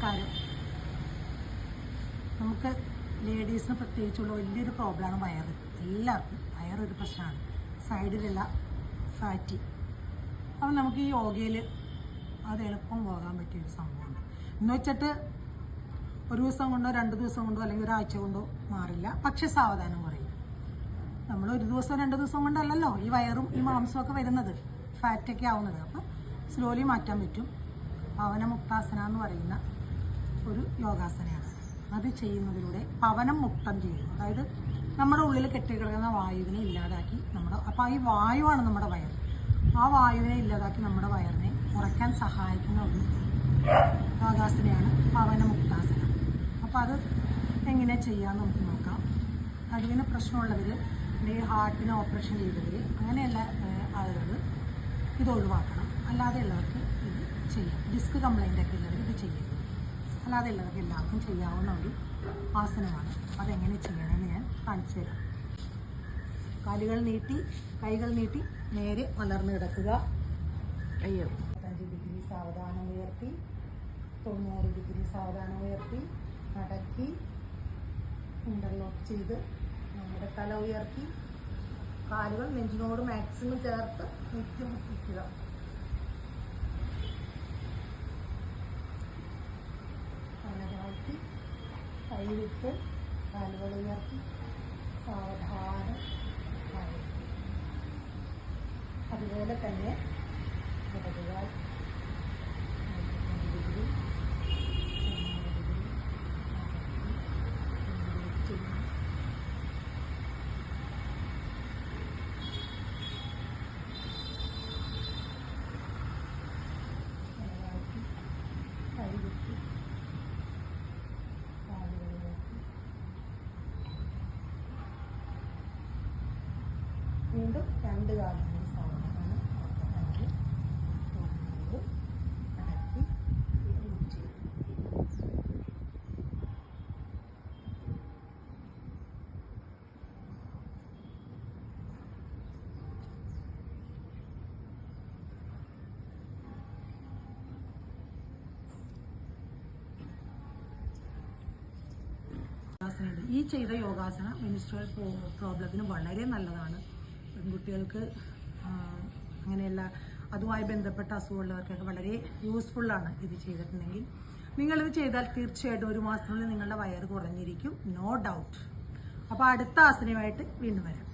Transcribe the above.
നമസ്കാരം. നമുക്ക് ലേഡീസിന് പ്രത്യേകിച്ചുള്ള വലിയൊരു പ്രോബ്ലമാണ് വയറ്. എല്ലാവർക്കും വയറൊരു പ്രശ്നമാണ്. സൈഡിലുള്ള ഫാറ്റി അപ്പം നമുക്ക് ഈ യോഗയിൽ അത് എളുപ്പം പോകാൻ പറ്റിയൊരു സംഭവമാണ്. എന്ന് വെച്ചിട്ട് ഒരു ദിവസം കൊണ്ടോ രണ്ട് ദിവസം കൊണ്ടോ അല്ലെങ്കിൽ ഒരാഴ്ച കൊണ്ടോ മാറില്ല. പക്ഷെ സാവധാനം കുറയും. നമ്മൾ ഒരു ദിവസം രണ്ട് ദിവസം കൊണ്ടല്ലല്ലോ ഈ വയറും ഈ മാംസവും ഒക്കെ വരുന്നത്. ഫാറ്റൊക്കെ ആവുന്നത്. അപ്പം സ്ലോലി മാറ്റാൻ പറ്റും. പവന മുക്താസന എന്ന് പറയുന്ന ഒരു യോഗാസനയാണ്. അത് ചെയ്യുന്നതിലൂടെ പവനം മുക്തം ചെയ്യുന്നു. അതായത് നമ്മുടെ ഉള്ളിൽ കെട്ടിക്കിടക്കുന്ന വായുവിനെ ഇല്ലാതാക്കി നമ്മുടെ അപ്പോൾ ഈ വായുവാണ് നമ്മുടെ വയർ ആ വായുവിനെ ഇല്ലാതാക്കി നമ്മുടെ വയറിനെ കുറയ്ക്കാൻ സഹായിക്കുന്ന ഒരു യോഗാസനയാണ് പവന മുക്താസനം. അപ്പോൾ അത് എങ്ങനെ ചെയ്യാമെന്ന് നമുക്ക് നോക്കാം. നടുവിന് പ്രശ്നമുള്ളവർ അല്ലെങ്കിൽ ഹാർട്ടിന് ഓപ്പറേഷൻ ചെയ്തവർ അങ്ങനെയുള്ള ആളുകൾ ഇത് ഒഴിവാക്കണം. അല്ലാതെയുള്ളവർക്ക് ഇത് ചെയ്യാം. ഡിസ്ക് കംപ്ലൈന്റ് ഒക്കെ ഉള്ളവർ ഇത് ചെയ്യരുത്. അല്ലാതെ ഉള്ളവർക്ക് എല്ലാവർക്കും ചെയ്യാവുന്ന ഒരു ആസനമാണ്. അതെങ്ങനെ ചെയ്യണമെന്ന് ഞാൻ കാണിച്ചു തരാം. കാലുകൾ നീട്ടി കൈകൾ നീട്ടി നേരെ മലർന്ന് കിടക്കുക. അയ്യോ. പത്തഞ്ച് ഡിഗ്രി സാവധാനം ഉയർത്തി തൊണ്ണൂറ് ഡിഗ്രി സാവധാനം ഉയർത്തി മടക്കി ഇന്റർലോക്ക് ചെയ്ത് നമ്മുടെ തല ഉയർത്തി കാലുകൾ നെഞ്ചിനോട് മാക്സിമം ചേർത്ത് നിത്യം മുട്ടിക്കുക തല താഴ്ത്തി കൈ വിട്ട് കാലുകൾ ഉയർത്തി സാവധാനം അതുപോലെ തന്നെ ഇടതുകാൽ നാൽപ്പത്തഞ്ച് ഡിഗ്രി തൊണ്ണൂറ് ഡിഗ്രി മടക്കി ഇൻവേറ്റ് ചെയ്യുന്നു തലതാഴ്ത്തി കൈ വിട്ട് കാലുകൾ ഉയർത്തി വീണ്ടും രണ്ട് കാലുകൾ സാവധാനം അഞ്ച് തൊണ്ണൂറ് അടക്കി ചെയ്യും യോഗാസനയുണ്ട് ഈ ചെയ്ത യോഗാസന മിനിസ്ട്രൽ പ്രോബ്ലത്തിന് വളരെ നല്ലതാണ്. പെൺകുട്ടികൾക്ക് അങ്ങനെയുള്ള അതുമായി ബന്ധപ്പെട്ട അസുഖമുള്ളവർക്കൊക്കെ വളരെ യൂസ്ഫുള്ളാണ് ഇത് ചെയ്തിട്ടുണ്ടെങ്കിൽ. നിങ്ങളിത് ചെയ്താൽ തീർച്ചയായിട്ടും ഒരു മാസത്തിനുള്ളിൽ നിങ്ങളുടെ വയറ് കുറഞ്ഞിരിക്കും. നോ ഡൗട്ട് അപ്പോൾ അടുത്ത ആസനയുമായിട്ട് വീണ്ടും വരാം.